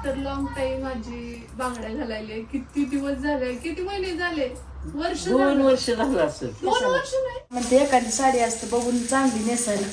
After long time माझी बांगड्या घालायले. किती दिवस झाले? किती महिने झाले? वर्ष दोन झालं. वर्ष झालं असेल. दोन वर्ष नाही. म्हणते एखादी साडी असते बघून चांगली नेसायला.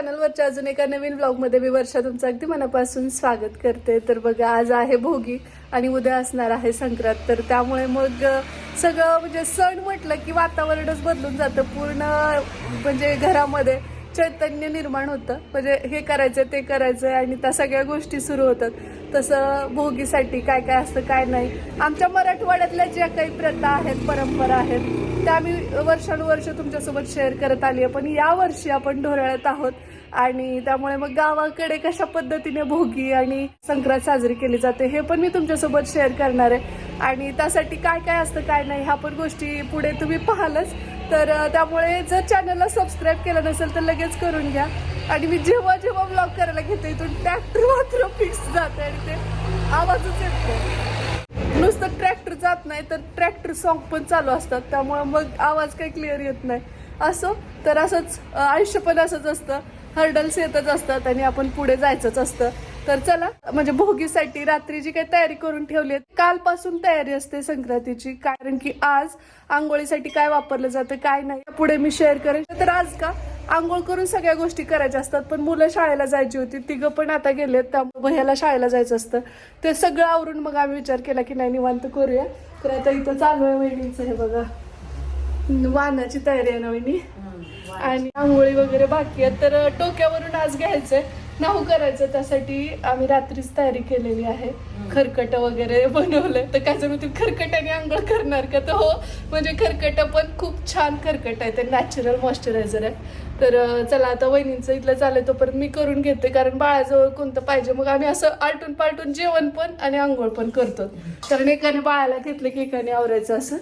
चॅनलवरच्या अजून एका नवीन ब्लॉगमध्ये मी वर्षा तुमचं अगदी मनापासून स्वागत करते. तर बघा आज आहे भोगी आणि उद्या असणार आहे संक्रांत. तर त्यामुळे मग सगळं म्हणजे सण म्हटलं की वातावरणच बदलून जातं. पूर्ण म्हणजे घरामध्ये चैतन्य निर्माण होतं. म्हणजे हे करायचं ते करायचं आणि त्या सगळ्या गोष्टी सुरू होतात. तसं भोगीसाठी काय काय असतं काय नाही. आमच्या मराठवाड्यातल्या ज्या काही प्रथा आहेत परंपरा आहेत त्या मी वर्षानुवर्ष तुमच्यासोबत शेअर करत आली आहे. पण या वर्षी आपण ढोरळत आहोत. आणि त्यामुळे मग गावाकडे कशा पद्धतीने भोगी आणि संक्रांत साजरी केली जाते हे पण मी तुमच्यासोबत शेअर करणार आहे. आणि त्यासाठी काय काय असतं काय नाही ह्या पण गोष्टी पुढे तुम्ही पाहालच. तर त्यामुळे जर चॅनलला सबस्क्राईब केलं नसेल तर लगेच करून घ्या. आणि मी जेव्हा जेव्हा ब्लॉग करायला घेते इथून ट्रॅक्टर मात्र फिक्स जाते आणि ते आवाजच येत नुसतं ट्रॅक्टर जात नाही तर ट्रॅक्टर सॉन्ग पण चालू असतात. त्यामुळे मग आवाज काही क्लिअर येत नाही. असो तर असंच आयुष्य पण असंच असतं. हर्डल्स येतच असतात आणि आपण पुढे जायचंच असतं. तर चला म्हणजे भोगीसाठी रात्री जी काही तयारी करून ठेवली आहे कालपासून तयारी असते संक्रांतीची. कारण की आज आंघोळीसाठी काय वापरलं जातं काय नाही पुढे मी शेअर करेन. तर आज का आंघोळ करून सगळ्या गोष्टी करायच्या असतात पण मुलं शाळेला जायची होती. तिघं पण आता गेलेत त्यामुळे भैयाला शाळेला जायचं असतं. ते सगळं आवरून मग आम्ही विचार केला की नाही निवांत करूया. तर आता इथं चालू आहे वहिनीचं हे बघा. वाहनाची तयारी आहे ना वहिनी आणि आंघोळी वगैरे बाकी आहे तर टोक्यावरून आज घ्यायचंय. नाहू करायचं त्यासाठी आम्ही रात्रीच तयारी केलेली आहे. खरकट वगैरे बनवलंय. तर काय जण खरकटाने आंघोळ करणार का? तर हो म्हणजे खरकट पण खूप छान खरकट आहे. ते नॅचरल मॉइश्चरायझर आहे. तर चला आता वहिनींचं इथलं चाललंय तोपर्यंत मी करून घेते. कारण बाळाजवळ कोणतं पाहिजे? मग आम्ही असं आलटून पालटून जेवण पण आणि आंघोळ पण करतो. कारण एकाने बाळाला घेतलं की एकाने आवरायचं असं.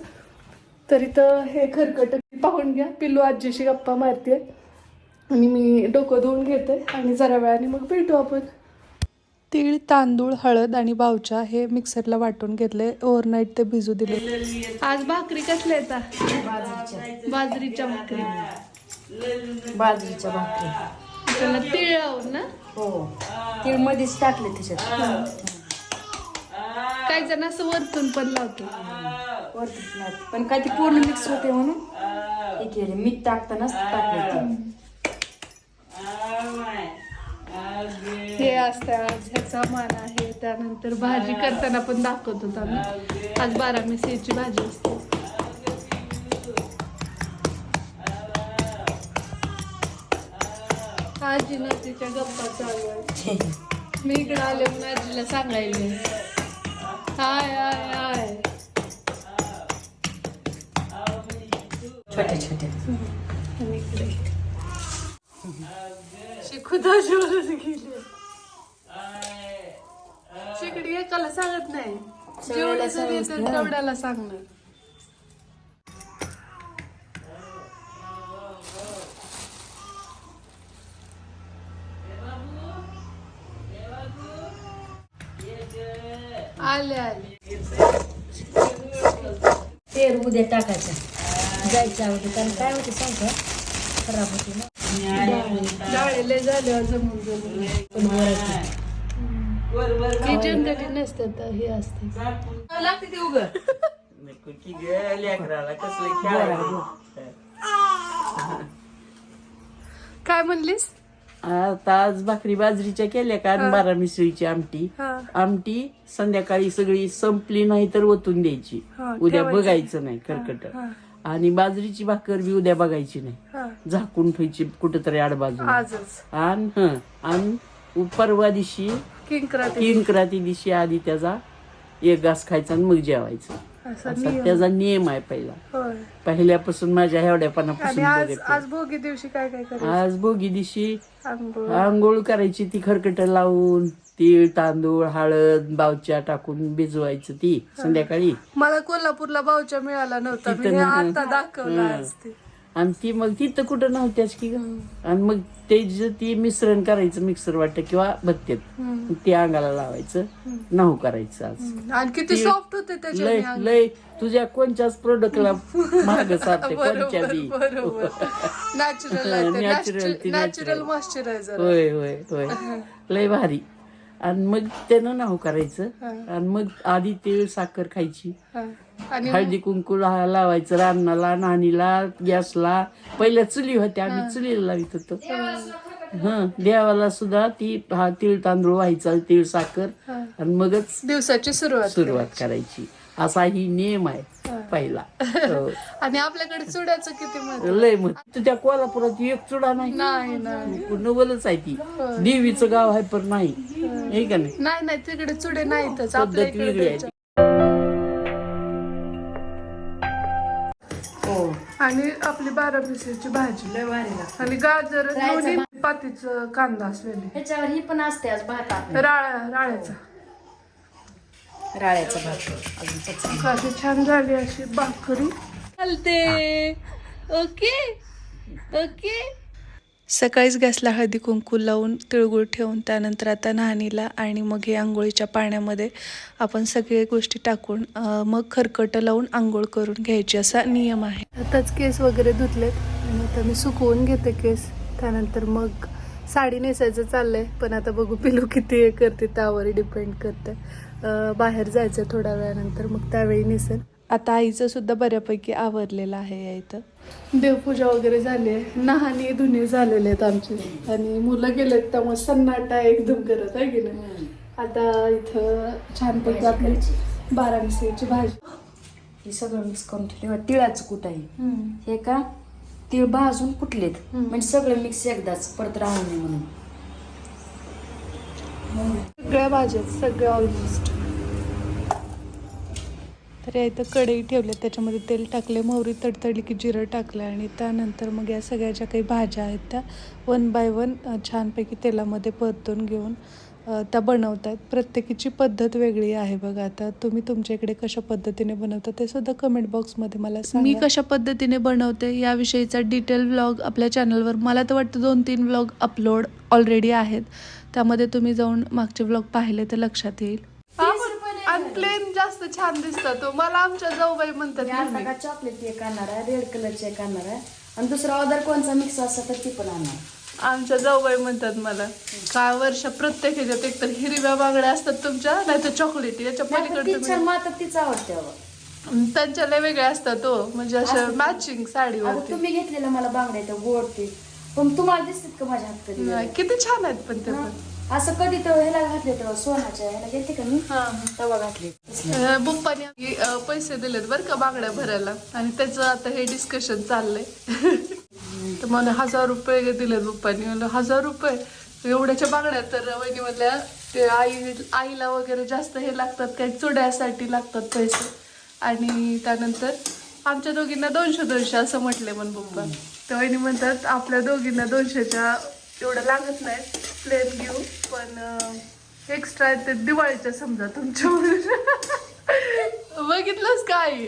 तर इथं हे खरकट पाहून घ्या. पिल्लू आजीशी गप्पा मारते. आणि मी डोकं धुवून घेते आणि जरा वेळाने मग भेटू आपण. तीळ तांदूळ हळद आणि बावच्या हे मिक्सरला वाटून घेतले. ओव्हरनाईट ते भिजू दिले. आज भाकरी कसल्या येतात बाजरीच्या बाजरीच्या भाकरी. बाजरीच्या भाकरी. त्याला तीळ लावून ना? हो. तीळ मध्येच टाकले त्याच्यात. काही जण असं वरतून पण लावतो वरतीच नाही. पण काय ते पूर्ण मिक्स होते म्हणून हे केले. मीठ टाकतानाच टाकले. हे असतं आज ह्याचा मान आहे. त्यानंतर भाजी करताना पण दाखवत होतो आम्ही आज बारा मिरचीची भाजी असते. आजी ना तिच्या गप्पा चालू आहे मी इकडे आले म्हणून आजीला सांगायले. हाय हाय. जेवढच गेले. शिकडी एकाला सांगत नाही. जेवढं जरी सांगत येतं नाही. तेवढ्याला सांगणार. आले आले. तेल उद्या टाकायचं. जायचं अगोदर कारण काय होते सांग का? खराब होते ना. जाळेले झाले जमून जमून पण वरायचं ही जनरली नसते तर हे असते. लागते ते उग की ग लेकराला कसलं खेळायला काय म्हणलीस? आता आज भाकरी बाजरीच्या केल्या का? आणि बारा मिसळीची आमटी. आमटी संध्याकाळी सगळी संपली नाही तर ओतून द्यायची. हा, उद्या. बघायचं नाही करकट हा. आणि बाजरीची भाकर बी उद्या बघायची नाही. झाकून ठेवायची कुठंतरी आडबाजू आणि आणि परवा दिवशी किंक्राती दिवशी आधी त्याचा एक घास खायचा आणि मग जेवायचं. असा नियम. त्याचा नियम आहे पहिला. होय. पहिल्यापासून माझ्या आणि एवढ्यापणापासून आज. आज भोगी दिवशी काय काय करायचं? आज भोगी दिवशी आंघोळ. आंघोळ करायची ती खरकट लावून तीळ तांदूळ हळद बावच्या टाकून भिजवायचं ती संध्याकाळी. मला कोल्हापूरला बावच्या मिळाला नव्हता मी तिथं हे ना- आता दाखवला. आज ते. आणि ती मग तिथं कुठं नव्हत्याच की आणि मग ते जे ती मिश्रण करायचं मिक्सर वाटत किंवा भत्त्यात हम्म. ते अंगाला लावायचं नाहू करायचं आज. हम्म. आणि किती सॉफ्ट होते लय लय तुझ्या कोणत्याच प्रोडक्टला माग साधते कोणच्या बी नॅचरल ती नॅचरल. मॉइश्चरायझर होय होय होय. लय भारी. आणि मग त्यानं नाहू करायचं. आणि मग आधी तीळ साखर खायची. हळदी कुंकू लावायचं रानाला नाणीला गॅसला पहिल्या चुली होत्या आम्ही चुलीला लावित होतो. हं देवाला सुद्धा ती हा तीळ तांदूळ व्हायचा तीळ साखर. आणि मगच दिवसाची सुरुवात सुरुवात करायची. असा ही नियम आहे पहिला. हो. आणि आपल्याकडे चुड्याचं किती लय मग त्या कोल्हापुरात एक चुडा नाही. नवलच आहे ती. देवीचं गाव आहे पण नाही. हे. का नाही? नाही तिकडे चुडे नाहीतच. आपल्या पद्धत इकडे वेगळी आहे. आणि आपली बारा पिसाची भाजी. लय भारी लागतं. आणि गाजर रायचा पातीचं कांदा असलेली. ह्याच्यावर ही पण असते आज भात राळ्या राळ्याचा. राळ्याचा भात. अजून पचन छान झाली अशी भाकरी. चालते. ओके. ओके. सकाळीच गॅसला हळदी कुंकू लावून तिळगुळ ठेवून त्यानंतर आता न्हाणीला आणि मग हे आंघोळीच्या पाण्यामध्ये आपण सगळे गोष्टी टाकून मग खरकटं लावून आंघोळ करून घ्यायची असा नियम आहे. आताच केस वगैरे धुतलेत. आणि आता मी सुकवून घेते केस. त्यानंतर मग साडी नेसायचं चाललंय. पण आता बघू पिलू किती हे करते त्यावर डिपेंड करते बाहेर जायचं थोड्या वेळानंतर. मग त्यावेळी नेसेल आता आईचं सुद्धा बऱ्यापैकी आवरलेलं आहे या इथं. देवपूजा वगैरे झाली आहे. नहानी धुनी झालेले आहेत आमचे. आणि मुलं गेलेत त्यामुळे सन्नाटा एकदम करत आहे की नाही. आता इथं छानपैकी आपली बारा मिसळीची भाजी. हे सगळं मिक्स करून ठेवले तिळाचं कूट आहे. हे का? तीळ भाजून कुटलेत. म्हणजे सगळं मिक्स एकदाच. परत राहू नये म्हणून. सगळ्या भाज्या आहेत, सगळ्या ऑलमोस्ट तर या इथं कढई ठेवले त्याच्यामध्ये तेल टाकले मोहरी तडतडली की जिरं टाकलं आणि त्यानंतर मग या सगळ्या ज्या काही भाज्या आहेत त्या वन बाय वन छानपैकी तेलामध्ये परतून घेऊन त्या बनवतात प्रत्येकीची पद्धत वेगळी आहे बघा. आता तुम्ही तुमच्या इकडे कशा पद्धतीने बनवता ते सुद्धा कमेंट बॉक्समध्ये मला सांगा. मी कशा पद्धतीने बनवते याविषयीचा डिटेल व्लॉग आपल्या चॅनलवर मला तर वाटतं दोन तीन व्लॉग अपलोड ऑलरेडी आहेत. त्यामध्ये तुम्ही जाऊन मागचे व्लॉग पाहिले तर लक्षात येईल. प्लेन जास्त छान दिसतात तो मला आमच्या जाऊबाई म्हणतात का चॉकलेट एक आणणार आहे रेड कलरचे एक आणणार आहे. आणि दुसरा ऑर्डर कोणचा मिक्स असला तर ती पण आणणार. आमच्या जाऊबाई म्हणतात मला काय वर्ष प्रत्येक ह्याच्यात एकतर हिरव्या बांगड्या असतात तुमच्या नाही तर चॉकलेटी याच्या पलीकडे ती तुम्ही छान मात्र तीच आवडते अगं. त्यांच्या लय वेगळ्या असतात तो म्हणजे अशा मॅचिंग अगं साडीवरती. तुम्ही घेतलेलं मला बांगड्या त्या गोड ते. पण तुम्हाला दिसतात का माझ्या हात कधी नाही, किती छान आहेत पण ते पण. असं कधी तर ह्याला घातले तेव्हा सोनाच्या ह्याला गेलते का मी? हा तवा घातले. अं, पैसे दिलेत बरं का बांगड्या भरायला. आणि त्याचं आता हे डिस्कशन चाललंय. तर मला हजार रुपये दिलेत बुप्पानी. म्हणलं हजार रुपये? एवढ्याच्या बांगड्या तर वहिनी म्हणल्या ते आई आईला वगैरे जास्त हे लागतात काही चुड्यासाठी लागतात पैसे. आणि त्यानंतर आमच्या दोघींना दोनशे दोनशे असं म्हटले म्हण बुप्पा तर वहिनी म्हणतात आपल्या दोघींना दोनशेच्या एवढं लागत नाही. प्लेन घेऊ पण एक्स्ट्रा ते दिवाळीच्या समजा तुमच्या बघितलंच काय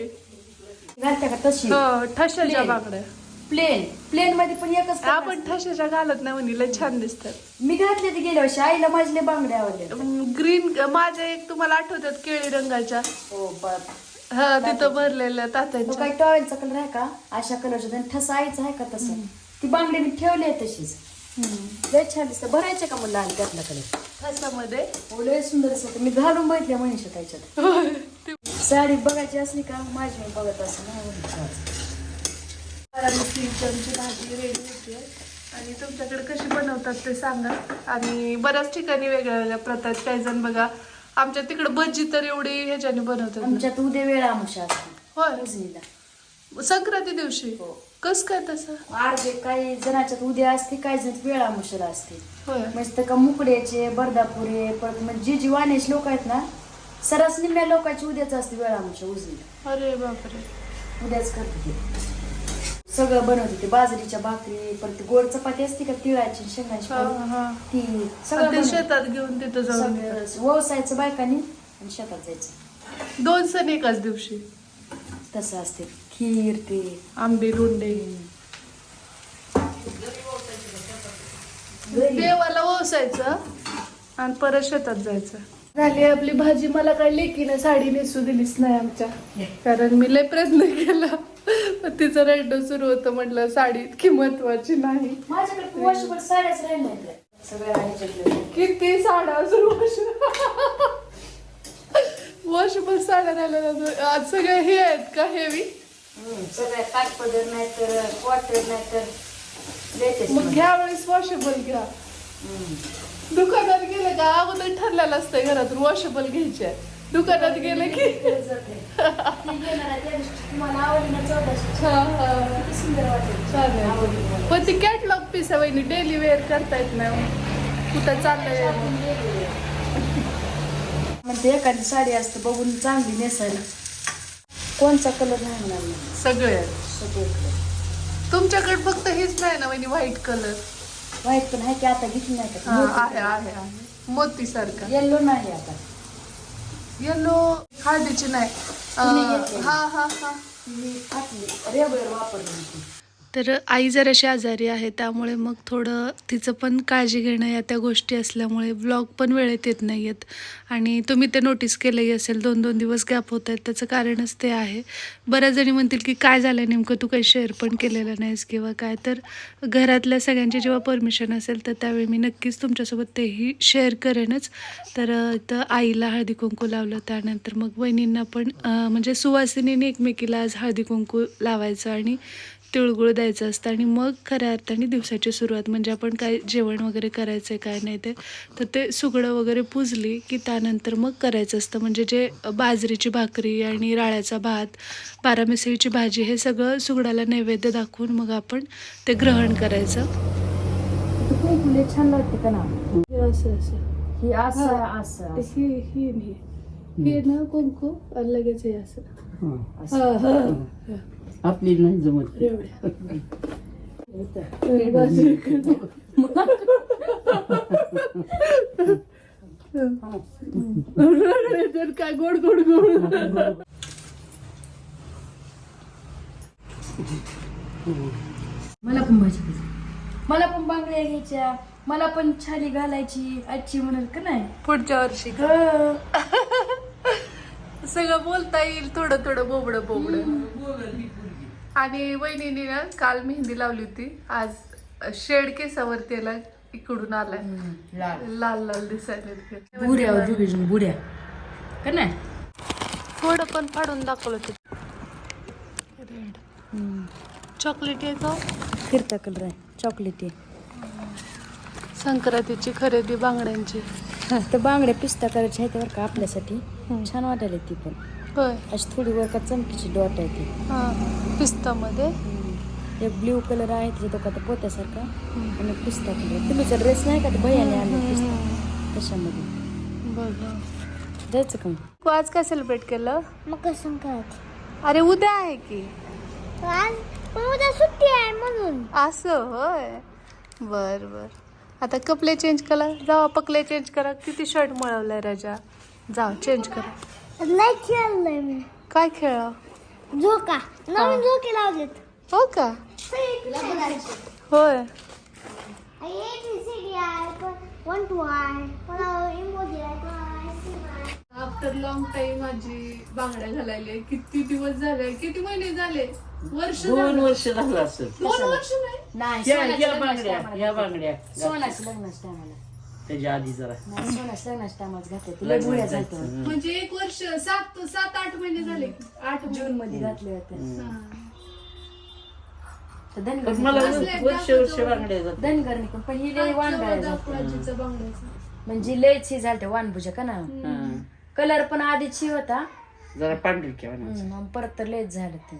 का तशी? हो ठशाच्या. बांगड्या प्लेन प्लेन मध्ये पण एकच आपण ठशाच्या घालत नाही म्हणे लय छान दिसतात. मी घातले ते गेल्या वर्षी. आईला माझले बांगड्या आवडल्या ग्रीन माझ्या एक तुम्हाला आठवतात केळी रंगाच्या. हो बाप. हा तिथं भरलेल्या तो तात्यांच्या. काही टॉवेलचा कलर आहे का? अशा कलरचा आणि ठसा आईचा आहे का तसं? ती बांगडी मी ठेवली आहे तशीच. लय छान दिसतं. भरायचे का मला लहान त्यातल्याकडे ठसामध्ये? हो लय सुंदर दिसत. मी घालून बघितल्या मनीषा त्याच्यात साडी बघायची असली का? माझी मी बघत असं भाजी रेडी होती आणि तुमच्याकडे कशी बनवतात ते सांगा. आणि बऱ्याच ठिकाणी वेगळ्या वेगळ्या प्रथा आहेत. काही जण बघा आमच्या तिकडे भजी तर एवढी ह्याच्याने बनवतात ना. आमच्यात उद्या वेळ आमुषा असते होय. उजनीला संक्रांती दिवशी? हो. कस काय तसं? अर्धे काही जणाच्यात उद्या असते काही जण वेळ आमुषाला असते. होय. म्हणजे का मुकड्याचे बर्दापुरे परत म्हणजे जी जी वानेश लोक आहेत ना सरस निम्म्या लोकांची उद्याच असते वेळ आमुषा उजनीला अरे बापरे. उद्याच करते ते. सगळं बनवते ते बाजरीच्या भाकरी परत गोड चपाती असते का तिळाची शेंगाची हा, पोळी, हा. ती आणि सगळं ते बनवते. शेतात घेऊन तिथं जाऊन येतात. सगळं व्यवसायाचं बायकांनी आणि शेतात जायचं. दोन सण एकाच दिवशी. तसं असते. खीर ते. आंबे रुंडे देवाला ओसायचं आणि परत शेतात जायचं. झाली आपली भाजी. मला काय लेकीनं साडी नेसू दिलीच नाही आमच्या. कारण मी लय प्रयत्न केला. तिचं रडणं सुरू होतं म्हटलं साडी इतकी महत्वाची नाही. माझ्याकडे वर्षभर साड्याच राहिल्या नाहीत. सगळ्या ह्याच्यातल्या. किती साड्या सुरू वर्ष वर्षभर साड्या राहिल्या आज सगळे हे आहेत का हेवी सगळ्या काठपदर नाही तर क्वार्टर नाही तर मग घ्या वेळेस वॉशेबल घ्या. दुकानात गेलं का? अगोदर ठरलेलं असतंय घरातून वॉशेबल घ्यायचे. दुकानात गेलं की. पण ती कॅटलॉग पीस आहे वहिनी डेली वेअर करता येत नाही कुठं चाललंय? म्हणते एखादी साडी असते बघून चांगली नेसायला. कोणचा कलर नाही. सगळे. सगळे तुमच्याकडे फक्त हेच नाही ना वहिनी व्हाईट कलर व्हाईट पण आहे की आता घेतली नाही का? आहे आहे आहे. मोती सारखा येल्लो नाही आता. येलो हळदीची नाही. हा हा हा. रेगुलर वापरली तर आई जराशी आजारी आहे त्यामुळे मग थोडं तिचं पण काळजी घेणं या त्या गोष्टी असल्यामुळे ब्लॉग पण वेळेत येत नाही आहेत आणि तुम्ही ते नोटीस केलंही असेल दोन दोन दिवस गॅप होत आहेत त्याचं कारणच ते आहे. बऱ्याच जणी म्हणतील की काय झालं नेमकं? तू काही शेअर पण केलेलं नाहीस किंवा काय? तर घरातल्या सगळ्यांची जेव्हा परमिशन असेल तर त्यावेळी मी नक्कीच तुमच्यासोबत तेही शेअर करेनच. तर इथं आईला हळदी कुंकू लावलं त्यानंतर मग बहिणींना पण म्हणजे सुवासिनीने एकमेकीला आज हळदी कुंकू लावायचं आणि तिळगुळ द्यायचं असतं आणि मग खऱ्या अर्थाने दिवसाची सुरुवात म्हणजे आपण काय जेवण वगैरे करायचं आहे काय नाही ते तर ते सुगडं वगैरे पुजली की त्यानंतर मग करायचं असतं. म्हणजे जे बाजरीची भाकरी आणि राळ्याचा भात बारामिसळीची भाजी हे सगळं सुगडाला नैवेद्य दाखवून मग आपण ते ग्रहण करायचं. छान लागते का ना असं असं. ही असं असं असं. ही ही हे ना कुंकू लगेच हे असं. हं. आपली नाही जमत. तर काय गोड गोड गोड मला पण भाजी पाहिजे मला पण बांगड्या घ्यायच्या. मला पण छाली घालायची आजची म्हणाल का नाही? पुढच्या वर्षी. सगळं बोलता येईल थोडं थोडं बोबड बोबड. आणि वहिनीने ना काल मेहंदी लावली होती. आज शेड केसावर त्याला इकडून आलाय. लाल. लाल दिसायला बुऱ्या जुगीजून बुऱ्या. का नाही? थोडं पण फाडून दाखवलं ते. रेड चॉकलेटी आहे का? फिरता कलर आहे. चॉकलेटी संक्रांतीची खरेदी बांगड्यांची. तर बांगड्या पिस्ता करायच्या आहेत बरं का आपल्यासाठी. छान वाटायला ती पण. होय. अशी थोडी वर का चमकीची डॉट आहे ती. हा पिस्तामध्ये. एक ब्ल्यू कलर आहे त्याच्या डोक्यात पोत्यासारखा. आणि पिस्ता कलर तुम्हीचा ड्रेस नाही का ते भैयाने आणला पिस्ता. बघा. जायचं का मग? तू आज काय सेलिब्रेट केलं? मकर संक्रांत अरे उद्या आहे की. आज? पण उद्या सुट्टी आहे म्हणून. असं होय. बर बर. आता कपडे चेंज करा. जावा पकले चेंज करा. किती शर्ट मळवलाय राजा. जाव चेंज करा. नाही खेळलोय मी. काय खेळा? झोका. नवीन झोके लावलेत. हो का? होय. आफ्टर लॉंग टाइम माझी बांगड्या घालायला किती दिवस झाले किती महिने झाले? वर्ष दोन झालं. वर्ष झालं असेल. दोन वर्ष नाही. नाही ह्या सोन्याच्या ह्या लग्नाच्या बांगड्या ह्या. बांगड्या. लग्नाच्या टायमाला त्याच्या आधी जरा. नाही लग्नाच्या घातल्या तुला हं. म्हणजे एक वर्ष सात सात आठ महिने झाले. आठ जून मध्ये घातल्या होत्या हा. तर पण धनगर मला असल्या वर्ष वर्ष बांगड्या जातात. धनगरनी पण पण ही लय वाण आजचं झालत्या दाखवायचीचं बांगड्याचं. म्हणजे लयच ही झालत्या वाणभुजा का ना? हं. कलर पण आधीची होता. जरा पांढरी ठेवा ना. हम्म, आणि परत तर लयच झालं ते.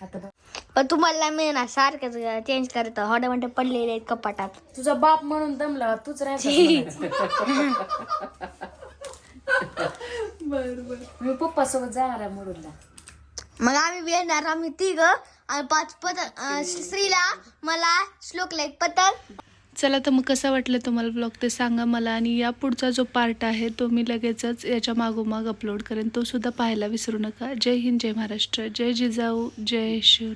आता बघ. पण तुम्हाला मी ना सारखंच चेंज करत हॉडे म्हणते पडलेले आहेत कपाटात. तुझा बाप म्हणून दमला तूच राहायचा बर बर मी पप्पा सोबत जाणार आहे मुरुडला. मग आम्ही येणार आम्ही तिघ आणि पाच पतंग श्रीला मला श्लोकला एक पतंग चला तर मग कसं वाटलं तुम्हाला ब्लॉग ते सांगा मला आणि या पुढचा जो पार्ट आहे तो मी लगेचच याच्या मागोमाग अपलोड करेन. तो सुद्धा पाहायला विसरू नका. जय हिंद जय महाराष्ट्र. जय जिजाऊ जय शिवराय.